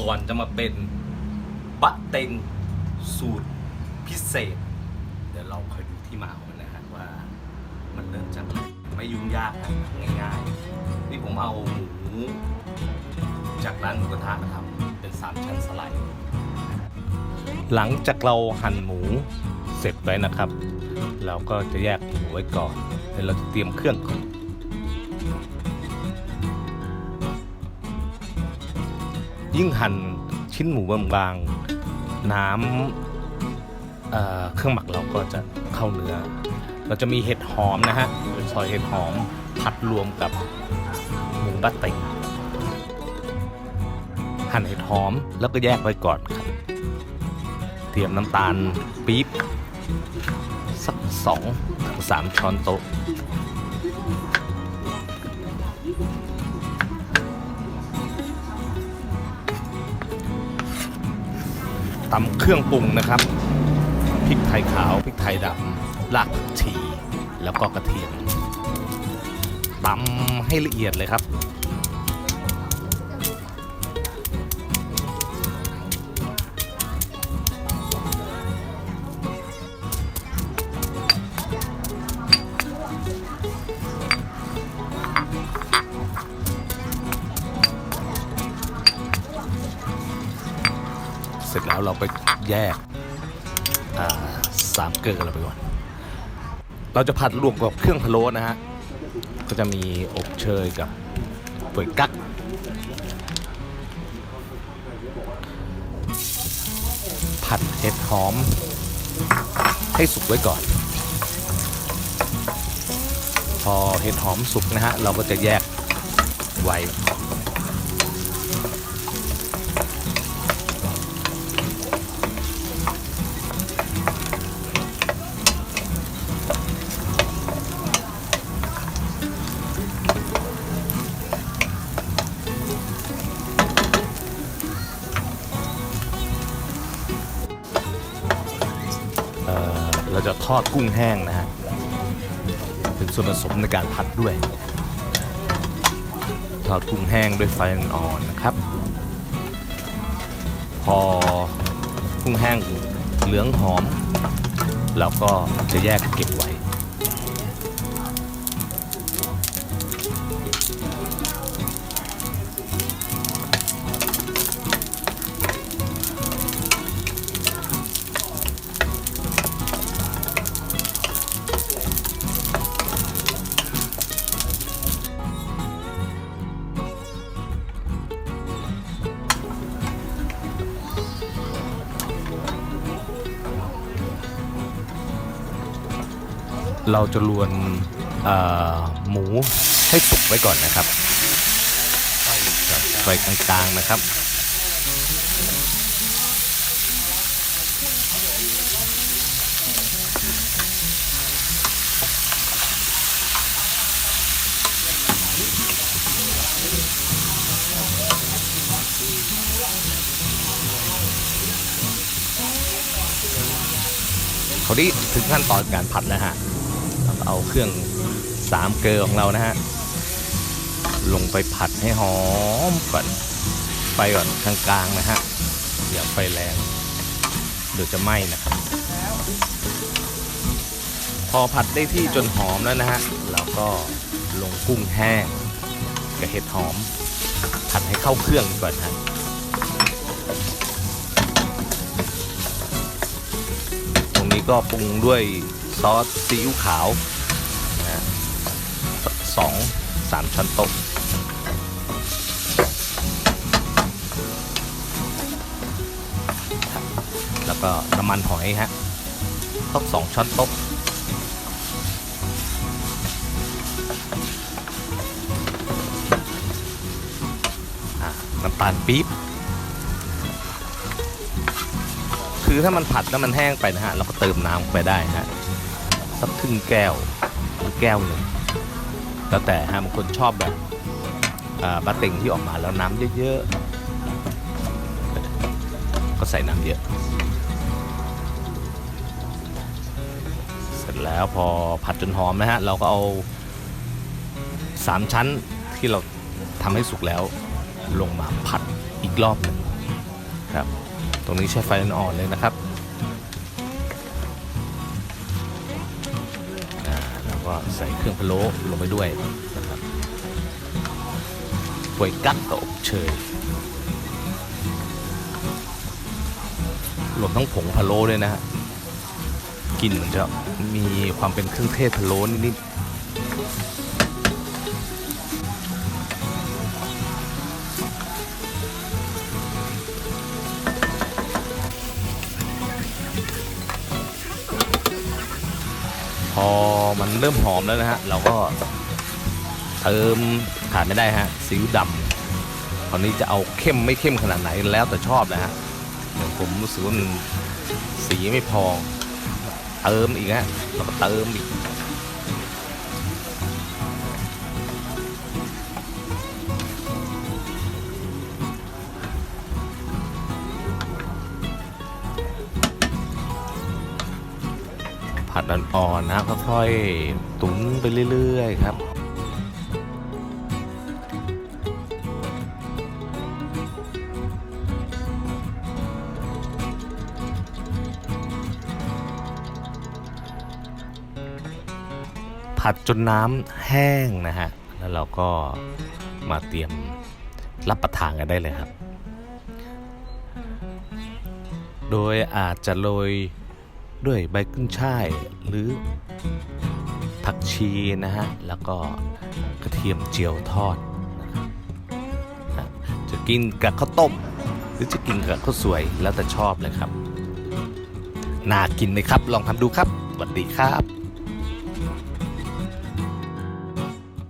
ก่อนจะมาเป็นบะเต็งสูตรพิเศษ เดี๋ยวเราคอยดูที่มาของมันนะฮะว่า มันเริ่มจากอะไม่ยุ่งยากนะง่ายๆ นี่ผมเอาหมูจากร้านหมูกระทะมาทำเป็นสามชั้นสไลด์หลังจากเราหั่นหมูเสร็จไว้นะครับ เราก็จะแยกหมูไว้ก่อนแล้วเราจะเตรียมเครื่อง ยิ่งหั่นชิ้นหมูบางๆน้ำเเครื่องหมักเราก็จะเข้าเนื้อ เราจะมีเห็ดหอมนะฮะเป็นซอยเห็ดหอมผัดรวมกับหมูบัตเต็งหั่นเห็ดหอมแล้วก็แยกไว้ก่อนครับ เตรียมน้ำตาลปี๊บสักสองถึงสามช้อนโต๊ะ ตำเครื่องปรุงนะครับพริกไทยขาวพริกไทยดำรากผักชีแล้วก็กระเทียมตำให้ละเอียดเลยครับ ร็จแล้วเราไปแยกสามเกลือเราไปก่อน เราจะผัดรวมกับเครื่องพะโล้นะฮะ ก็จะมีอบเชยกับก๋วยกั๊กผัดเห็ดหอม ให้สุกไว้ก่อน พอเห็ดหอมสุกนะฮะ เราก็จะแยกไว้ ทอดกุ้งแห้งนะฮะ เป็นส่วนผสมในการผัดด้วย ทอดกุ้งแห้งด้วยไฟอ่อนๆนะครับ พอกุ้งแห้งเหลืองหอมเราก็จะแยกเก็บไว้ เราจะลวนหมูให้สุกไว้ก่อนนะครับไฟกลางๆนะครับเขาดีถึงขั้นตอนการผัดแล้วฮะ เราก็เอาเครื่องสามเกลือของเรานะฮะ ลงไปผัดให้หอมก่อนไฟก่อนกลางๆนะฮะอย่าไฟแรง เดี๋ยวจะไหม้นะครับ พอผัดได้ที่จนหอมแล้วนะฮะเราก็ลงกุ้งแห้งกับเห็ดหอม ผัดให้เข้าเครื่องก่อนฮะตรงนี้ก็ปรุงด้วยซอสซีอิ๊วขาว 2 3 ช้อนโต๊ะแล้วก็น้ำมันหอยฮะต้องสองช้อนโต๊ะน้ำตาลปี๊บคือถ้ามันผัดแล้วมันแห้งไปนะฮะ เราก็เติมน้ำไปได้ฮะสักครึ่งแก้วหรือแก้วหนึ่ง แล้วแต่ฮะบางคนชอบแบบอ่าปลาเต็งที่ออกมาแล้วน้ำเยอะๆ ก็ใส่น้ำเยอะ เสร็จแล้วพอผัดจนหอมนะฮะ เราก็เอาสามชั้นที่เราทำให้สุกแล้วลงมาผัดอีกรอบหนึ่งครับ ตรงนี้ใช้ไฟอ่อนๆเลยนะครับ ก็ใส่เครื่องพะโล้ลงไปด้วยนะครับป่วยกั๊กกับอบเชยรวมทั้งผงพะโล้ด้วยนะฮะกลิ่นมันจะมีความเป็นเครื่องเทศพะโล้นิดๆ พอมันเริ่มหอมแล้วนะฮะ เราก็เติมขาดไม่ได้ฮะซีอิ๊วดำคราวนี้จะเอาเข้มไม่เข้มขนาดไหนแล้วแต่ชอบนะฮะอย่างผมรู้สึกว่ามันสีไม่พอ เติมอีกฮะเราก็เติมอีก ผัดอ่อนๆนะค่อยๆตุ๋นไปเรื่อยๆครับผัดจนน้ำแห้งนะฮะ แล้วเราก็มาเตรียมรับประทานกันได้เลยครับ โดยอาจจะโรย ด้วยใบขึ้งช่ายหรือผักชีนะฮะ แล้วก็กระเทียมเจียวทอดนะจะกินกับข้าวต้ม หรือจะกินกับข้าวสวยแล้วแต่ชอบเลยครับ น่ากินไหมครับ ลองทำดูครับสวัสดีครับ